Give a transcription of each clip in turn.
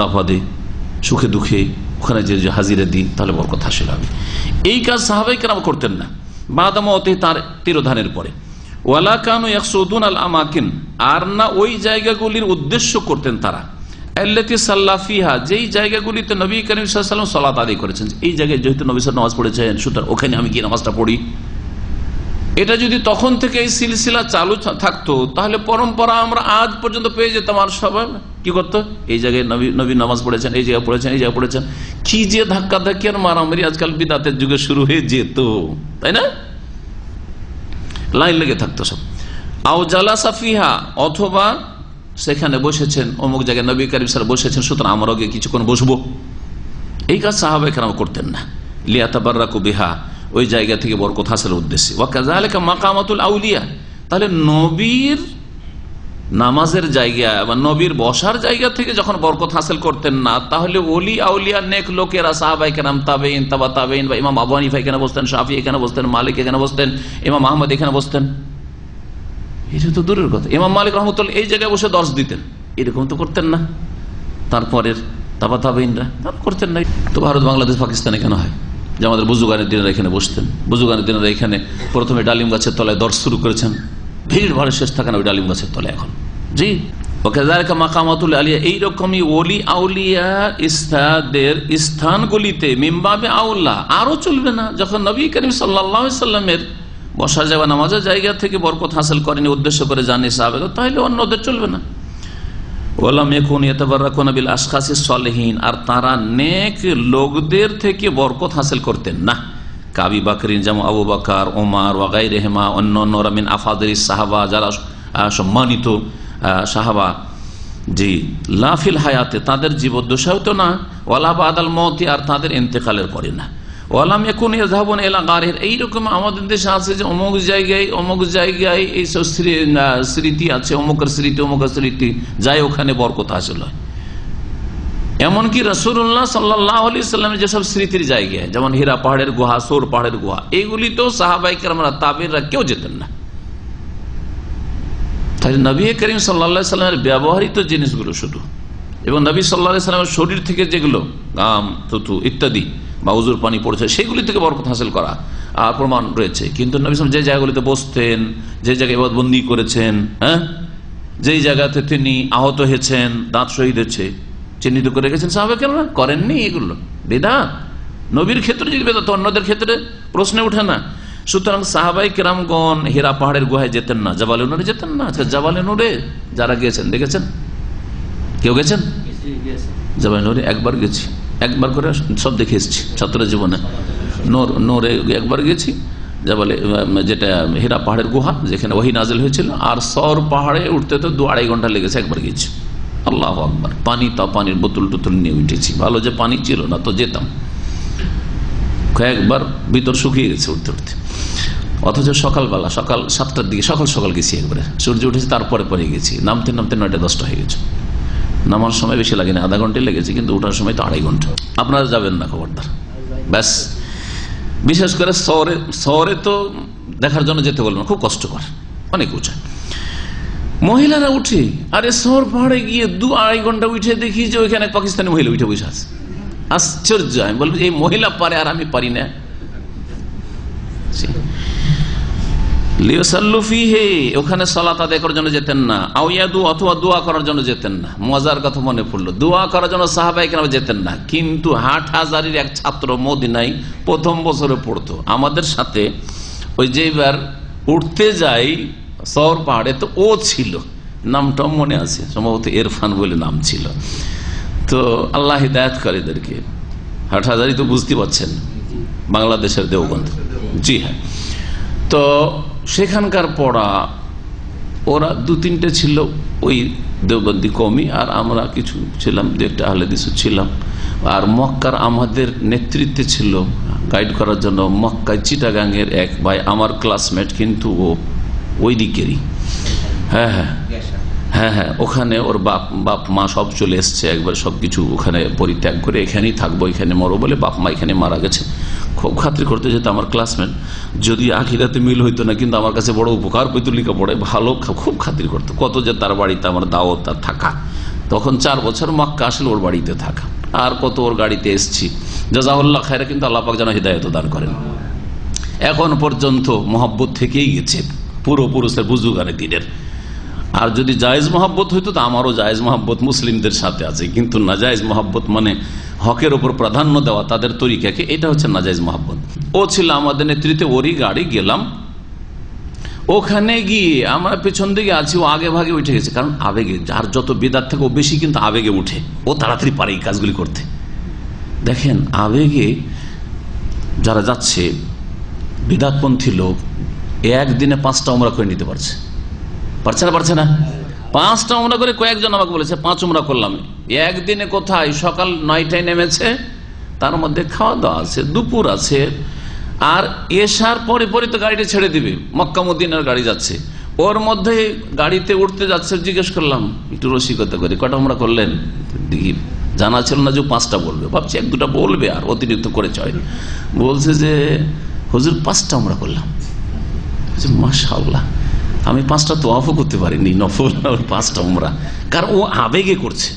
দাফাদে সুখে দুঃখে, ওখানে যে হাজিরা দিই তাহলে বরকত হাসিল হবে এই কাজ সাহাবাই কেরাম করতেন না। বাদাম অতে তার তিরোধানের পরে। ওয়ালা কানু একসৌদুন আল আমাকিন, আর না ওই জায়গাগুলির উদ্দেশ্য করতেন তারা। আল্লাতি সাল্লাফিহা যেই জায়গাগুলিতে নবী করিম সাল্লাম সলাত করেছেন। এই জায়গায় যেহেতু নবী সাল নামাজ পড়েছেন, সুতরাং ওখানে আমি গিয়ে নামাজটা পড়ি। এটা যদি তখন থেকে এই সিলসিলা চালু থাকতো, তাহলে পরম্পরা আমরা আজ পর্যন্ত পেয়ে যেতাম আর সবাই। কি করতো? এই জায়গায় নবী নবী নামাজ পড়েছেন, এই জায়গায় পড়েছেন, এই জায়গায় পড়েছেন। কি যে ধাক্কা ধাক্কি আর মারামারি আজকাল বিদাতের যুগে শুরু হয়ে যেত, তাই না? লাইন লেগে থাকতো সব। আও জালা সাফিহা অথবা সেখানে বসেছেন, অমুক জায়গায় নবী করিম স্যার বসেছেন, সুতরাং আমরাও গিয়ে কিছুক্ষণ বসবো। এই কাজ সাহাবাই কেন করতেন না। লিয়াতাবার রাকু বিহা ওই জায়গা থেকে বরকত হাসের উদ্দেশ্যে। ওয়াকাজালেকা মাকামাতুল আউলিয়া। তাহলে নবীর নামাজের জায়গা বা নবীর বসার জায়গা থেকে যখন বরকত হাসিল করতেন না, তাহলে ওলি আউলিয়া, নেক লোকেরা, সাহাবাই কেনাম তাবেইন তাবা তাবেইন বা ইমাম আবু হানিফা এখানে বসতেন, শাফি এখানে বসতেন, মালিক এখানে বসতেন, ইমাম আহমদ এখানে বসতেন। এটা তো দূরের কথা। ইমাম মালিক রহমতুল্লাহ এই জায়গায় বসে দর্শ দিতেন। এরকম তো করতেন না। তারপরের তাবা তাবেইনরা করতেন না। তো ভারত, বাংলাদেশ, পাকিস্তানে কেন হয়? যে আমাদের বুজুগানের দিনেরা এখানে বসতেন। বুজুগানের দিনের এখানে প্রথমে ডালিম গাছের তলায় দর্শ শুরু করেছেন। ভিড় ভাড়ে শেষ থাকে না ওই ডালিম গাছের তলায় এখন। জি? ওকে মাকামাতুল আলিয়া, এইরকমই ওলি আউলিয়া ইস্তাদের স্থানগুলিতে, মিম্বাবে আউল্লাহ আরও চলবে না। যখন নবী করিম সাল্লাহ সাল্লামের বসা যাওয়া নামাজের জায়গা থেকে বরকত হাসিল করেনি, উদ্দেশ্য করে জানি সাহাবে তাহলে অন্যদের চলবে না। ওলাম এখন বিল আশখাসি সলেহীন, আর তারা নেক লোকদের থেকে বরকত হাসিল করতেন না। কাবি বাকরিন, যেমন আবু বাকার ওমার ওয়াগাই রেহমা অন্য অন্য রামিন আফাদের সাহাবা, যারা সম্মানিত সাহাবা, জি, লাফিল হায়াতে তাদের জীবদ্দশাও তো না, ওয়ালা বাদাল মতি আর তাদের ইন্তেকালের পরে না। ওয়ালাম এখন এইরকম আমাদের দেশে আছে যে অমুক জায়গায় অমুক জায়গায় স্মৃতি আছে, অমুকের স্মৃতি অমুকের স্মৃতি। যাই ওখানে বরকত হাসিল হয়। এমনকি রসুল্লাহ সাল্লাহ যেসব স্মৃতির জায়গায় যেমন হীরা পাহাড়ের গুহা, সোর পাহাড়ের গুহা এইগুলিতেও সাহাবাই কেরামরা, তাবিররা কেউ যেতেন না। তাই নবী করিম সাল্লা সাল্লামের ব্যবহৃত জিনিসগুলো শুধু। এবং নবী সাল্লাহ সাল্লামের শরীর থেকে যেগুলো, গাম থুতু ইত্যাদি বা উজুর পানি পড়েছে সেগুলি থেকে বরকত হাসিল করা প্রমাণ রয়েছে। কিন্তু নবী সাল্লাম যে জায়গাগুলিতে বসতেন যে জায়গায় বন্দি করেছেন হ্যাঁ? যেই জায়গাতে তিনি আহত হয়েছেন দাঁত শহীদ হয়েছে চিহ্নিত করে রেখেছেন সাহাবে কেন করেননি এগুলো। বেদা নবীর ক্ষেত্রে যদি বেদা তো অন্যদের ক্ষেত্রে প্রশ্নে ওঠে না। সুতরাং সাহাবাই কেরামগণ হীরা পাহাড়ের গুহায় যেতেন না জাবালে নুরে যেতেন না। আচ্ছা জাবালে নুরে যারা গিয়েছেন দেখেছেন? কেউ গেছেন? জাবালে নুরে একবার গেছি। একবার করে সব দেখে এসছি ছাত্র জীবনে। নোর, নোরে একবার গেছি যা বলে যেটা হীরা পাহাড়ের গুহা, যেখানে ওহি নাজেল হয়েছিল, আর সর পাহাড়ে উঠতে তো দু আড়াই ঘণ্টা লেগেছে, একবার গেছি আল্লাহ আকবার। পানি তা পানির বোতল টোতল নিয়ে উঠেছি। ভালো যে পানি ছিল না, তো যেতাম। কয়েকবার ভিতর শুকিয়ে গেছে উঠতে উঠতে। অথচ সকালবেলা, সকাল সাতটার দিকে, সকাল সকাল গেছি একবারে। সূর্য উঠেছে, তারপরে পরে গেছি। নামতে নামতে নয়টা দশটা হয়ে গেছে। নামার সময় বেশি লাগে না, আধা ঘন্টায় লেগেছে, কিন্তু ওঠার সময় তো আড়াই ঘণ্টা। আপনারা যাবেন না খবরদার। ব্যাস। বিশেষ করে শহরে শহরে তো দেখার জন্য যেতে বলবেন খুব কষ্টকর, অনেক উঁচা। মহিলারা উঠে, আরে শহর পাহাড়ে গিয়ে দু আড়াই ঘণ্টা উঠে দেখি যে ওইখানে পাকিস্তানি মহিলা উঠে বসে আছে। আশ্চর্য, আমি বলব, এই মহিলা পারে আর আমি পারি না। লিওসাল্লুফি হে ওখানে সলাত আদায় করার জন্য যেতেন না। আউয়াদু অথবা দোয়া করার জন্য যেতেন না। মজার কথা মনে পড়ল, দোয়া করার জন্য সাহাবাই কেন যেতেন না। কিন্তু হাট হাজারির এক ছাত্র মদিনাই প্রথম বছরে পড়তো। আমাদের সাথে ওই যে এবার উঠতে যাই শহর পাহাড়ে, তো ও ছিল। নামটাও মনে আছে, সম্ভবত ইরফান বলে নাম ছিল। তো আল্লাহ হিদায়ত করে এদেরকে। হাট হাজারি তো বুঝতে পারছেন, বাংলাদেশের দেওবন্ধ জি হ্যাঁ। তো সেখানকার পড়া, ওরা দু তিনটে ছিল ওই দেওবন্দি কমি আর আমরা কিছু ছিলাম দু একটা আহলে দিশু ছিলাম। আর মক্কার আমাদের নেতৃত্বে ছিল গাইড করার জন্য মক্কায় চিটাগাঙ্গের এক ভাই, আমার ক্লাসমেট কিন্তু ও, ওই দিকেরই। হ্যাঁ হ্যাঁ। হ্যাঁ হ্যাঁ ওখানে ওর বাপ বাপ মা সব চলে এসছে, একবার সব কিছু ওখানে পরিত্যাগ করে এখানেই থাকব, এখানে মরো বলে বাপ মা এখানে মারা গেছে। খুব খাতির করতে যেত আমার ক্লাসমেট যদি আখিরাতে মিল হইতো না, কিন্তু আমার কাছে বড় উপকার পেত পড়ে ভালো খুব খাতির করতো। কত যে তার বাড়িতে আমার দাওয়াত, তার থাকা। তখন চার বছর মক্কা আসলে ওর বাড়িতে থাকা। আর কত ওর গাড়িতে এসছি। জাজাউল্লাহ খায়রা কিন্তু আল্লাপাক যেন হৃদায়ত দান করেন। এখন পর্যন্ত মহব্বত থেকেই গেছে। পুরো পুরুষের বুজুগানে দিনের। আর যদি জায়েজ মহাব্বত হইতো, তো আমারও জায়েজ মহাব্বত মুসলিমদের সাথে আছে। কিন্তু নাজায়জ মহাব্বত মানে হকের ওপর প্রাধান্য দেওয়া, তাদের তরিকাকে এটা হচ্ছে নাজাইজ মহাব্বত। ও ছিল আমাদের নেতৃত্বে, ওরই গাড়ি, গেলাম। ওখানে গিয়ে আমরা পেছন দিকে আছি, ও আগে ভাগে উঠে গেছে। কারণ আবেগে, যার যত বেদার থেকে, ও বেশি কিন্তু আবেগে উঠে। ও তাড়াতাড়ি পারে এই কাজগুলি করতে। দেখেন, আবেগে যারা যাচ্ছে, বিদাতপন্থী লোক একদিনে পাঁচটা আমরা করে নিতে পারছে। পারছে না পারছে না? পাঁচটা উমরা করে কয়েকজন আমাকে বলেছে, পাঁচ উমরা করলাম। একদিনে কোথায়? সকাল নয়টায় নেমেছে, তার মধ্যে খাওয়া দাওয়া আছে, দুপুর আছে, আর এসার পরে পরে তো গাড়িটা ছেড়ে দিবে। মক্কামুদ্দিনের গাড়ি যাচ্ছে। ওর মধ্যে গাড়িতে উঠতে যাচ্ছে, জিজ্ঞেস করলাম, একটু রসিকতা করে, কটা আমরা করলেন? জানা ছিল না যে পাঁচটা বলবে। ভাবছি এক দুটা বলবে আর অতিরিক্ত করে চয়। বলছে যে, হুজুর, পাঁচটা আমরা করলাম। মাশাল্লাহ আমি পাঁচটা তো তোয়াফও করতে পারিনি, নফল পাঁচটা উমরা। কারণ ও আবেগে করছে।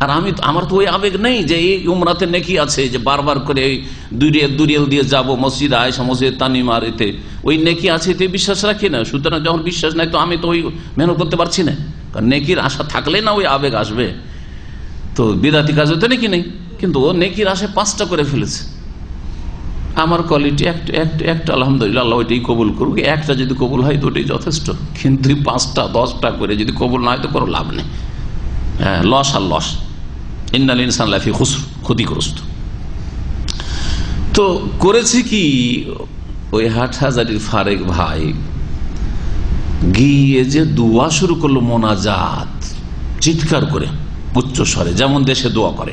আর আমি আমার তো ওই আবেগ নেই যে এই উমরাতে নেকি আছে, যে বারবার করে দুরিয়াল দুরিয়াল দিয়ে যাব, মসজিদ আয়সা মসজিদ তানিমার এতে ওই নেকি আছে এতে বিশ্বাস রাখি না। সুতরাং যখন বিশ্বাস নাই তো আমি তো ওই মেহনত করতে পারছি না। কারণ নেকির আশা থাকলে না ওই আবেগ আসবে। তো বিদাতি কাজ হতে নাকি নেই। কিন্তু ও নেকির আশে পাঁচটা করে ফেলেছে। আমার কোয়ালিটি একটা একটা আলহামদুলিল্লাহ আল্লাহ ওইটাই কবুল করুক। একটা যদি কবুল হয় তো ওটাই যথেষ্ট। কিন্তু পাঁচটা দশটা করে যদি কবুল না হয় তো কোনো লাভ নেই। হ্যাঁ লস আর লস ইন্নাল ইনসান লাফি খুসর ক্ষতিগ্রস্ত। তো করেছে কি? ওই হাটহাজারির ফারেক ভাই গিয়ে যে দোয়া শুরু করল মোনাজাত চিৎকার করে উচ্চ স্বরে যেমন দেশে দোয়া করে।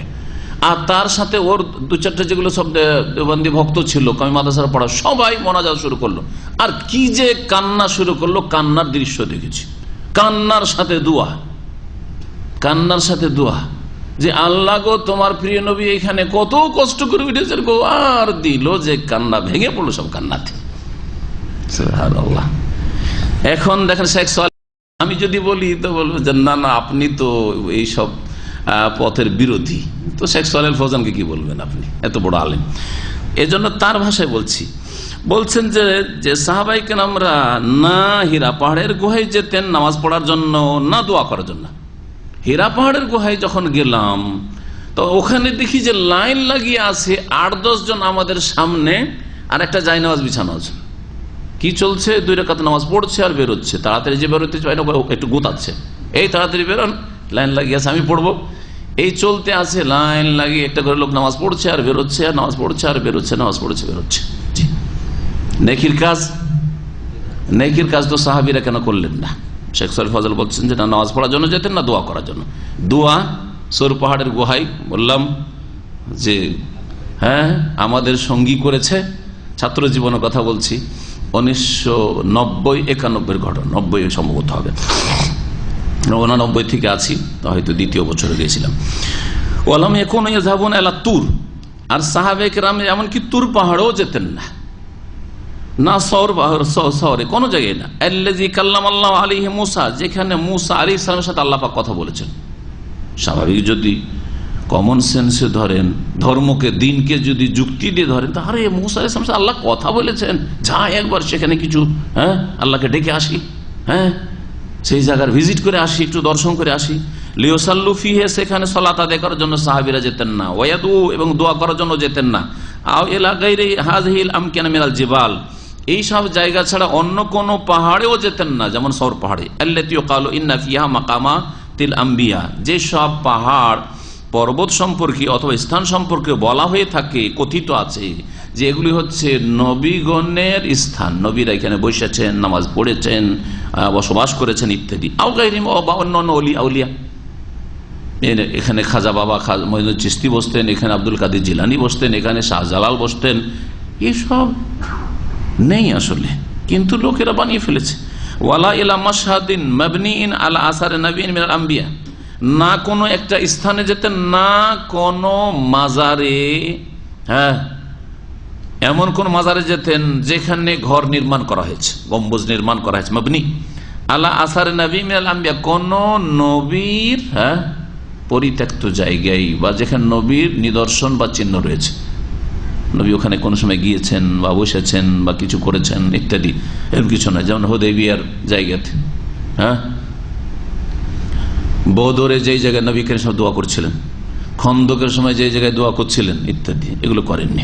আর তার সাথে ওর দু চারটে যেগুলো সব দেবন্দি ভক্ত ছিল কমি মাদাসার পড়া, সবাই মোনাজাত শুরু করল। আর কি যে কান্না শুরু করল, কান্নার দৃশ্য দেখেছি। কান্নার সাথে দোয়া। কান্নার সাথে দোয়া। যে আল্লাহ গো, তোমার প্রিয় নবী এখানে কত কষ্ট করে উঠেছেন গো, আর দিল যে কান্না, ভেঙে পড়ল সব কান্নাতে। এখন দেখেন শেখ আমি যদি বলি, তো বলব যে, না না, আপনি তো এইসব পথের বিরোধী। তো শেখ সোহেল ফৌজানকে কি বলবেন আপনি? এত বড় আলেম। এজন্য তার ভাষায় বলছি। বলছেন যে যে সাহাবাইকে আমরা না হীরা পাহাড়ের গুহায় যেতেন নামাজ পড়ার জন্য, না দোয়া করার জন্য। হীরা পাহাড়ের গুহায় যখন গেলাম, তো ওখানে দেখি যে লাইন লাগিয়ে আছে আট, দশ জন আমাদের সামনে, আর একটা জাই নামাজ বিছানো আছে। কি চলছে? দুই রেখাত নামাজ পড়ছে আর বেরোচ্ছে। তাড়াতাড়ি যে বেরোতে চাই না, একটু গোতাচ্ছে। এই তাড়াতাড়ি বেরোন। লাইন লাগিয়ে আছে, আমি পড়ব। এই চলতে আছে, লাইন লাগিয়ে একটা করে লোক নামাজ পড়ছে আর বেরোচ্ছে, আর নামাজ পড়ছে, আর বেরোচ্ছে, নামাজ পড়ছে, বেরোচ্ছে। নেকির কাজ নেকির কাজ তো সাহাবিরা কেন করলেন না? শেখ সরিফ ফজল বলছেন যে, না, নামাজ পড়ার জন্য যেতেন, না দোয়া করার জন্য। দোয়া, সরু পাহাড়ের গুহাই বললাম যে হ্যাঁ আমাদের সঙ্গী করেছে। ছাত্র জীবনের কথা বলছি। উনিশশো নব্বই একানব্বই ঘটনা, নব্বই সম্ভবত হবে। উনানব্বই থেকে আছি হয়তো দ্বিতীয় বছরে গিয়েছিলাম। ওলাম এখন যাবন এলা তুর। আর সাহাবেক রামে এমনকি তুর পাহাড়ও যেতেন না। না সৌর পাহাড় শহরে, কোনো জায়গায় না। আল্লাজি কাল্লাম আল্লাহ আলী মুসা, যেখানে মুসা আলী ইসলামের সাথে আল্লাপা কথা বলেছেন। স্বাভাবিক যদি কমন সেন্সে ধরেন, ধর্মকে, দিনকে যদি যুক্তি দিয়ে ধরেন তাহলে মুসা ইসলাম আল্লাহ কথা বলেছেন। যা একবার সেখানে কিছু হ্যাঁ আল্লাহকে ডেকে আসি হ্যাঁ। সেই জায়গার ভিজিট করে আসি, একটু দর্শন করে আসি। লিওসাল্লুফি হে সেখানে সলাত আদায় করার জন্য সাহাবিরা যেতেন না। ওয়াদু এবং দোয়া করার জন্য যেতেন না। আও এলাকায় হাজহিল আমকেন মিনাল জিবাল। এই সব জায়গা ছাড়া অন্য কোন পাহাড়েও যেতেন না, যেমন সৌর পাহাড়ে। আল্লাতিও কালো ইন্না ফিহা মাকামা তিল আম্বিয়া। যে সব পাহাড় পর্বত সম্পর্কে অথবা স্থান সম্পর্কে বলা হয়ে থাকে, কথিত আছে। যে এগুলি হচ্ছে নবীগণের স্থান। নবীরা এখানে বসেছেন, নামাজ পড়েছেন বসবাস করেছেন ইত্যাদি। আউগাইরিম বা অন্য অলি, আউলিয়া। এখানে খাজা বাবা মহিনুল চিস্তি বসতেন, এখানে আব্দুল কাদির জিলানি বসতেন, এখানে শাহজালাল বসতেন। এসব নেই আসলে, কিন্তু লোকেরা বানিয়ে ফেলেছে। ওয়ালা আলা আসারে আম্বিয়া। না কোনো একটা স্থানে যেতেন না কোনো মাজারে হ্যাঁ এমন কোন মাজারে যেতেন যেখানে ঘর নির্মাণ করা হয়েছে, গম্বুজ নির্মাণ করা হয়েছে, মবনি। আল্লাহ আসার নবী আম্বিয়া, কোন নবীর হ্যাঁ পরিত্যক্ত জায়গায় বা যেখানে নবীর নিদর্শন বা চিহ্ন রয়েছে। নবী ওখানে কোনো সময় গিয়েছেন বা বসেছেন বা কিছু করেছেন, ইত্যাদি। এরকম কিছু নয়, যেমন হোদেবিয়ার জায়গাতে হ্যাঁ। বদরে যেই জায়গায় নবী করিম সাহেব দোয়া করছিলেন? খন্দকের সময় যে জায়গায় দোয়া করছিলেন, ইত্যাদি। এগুলো করেননি।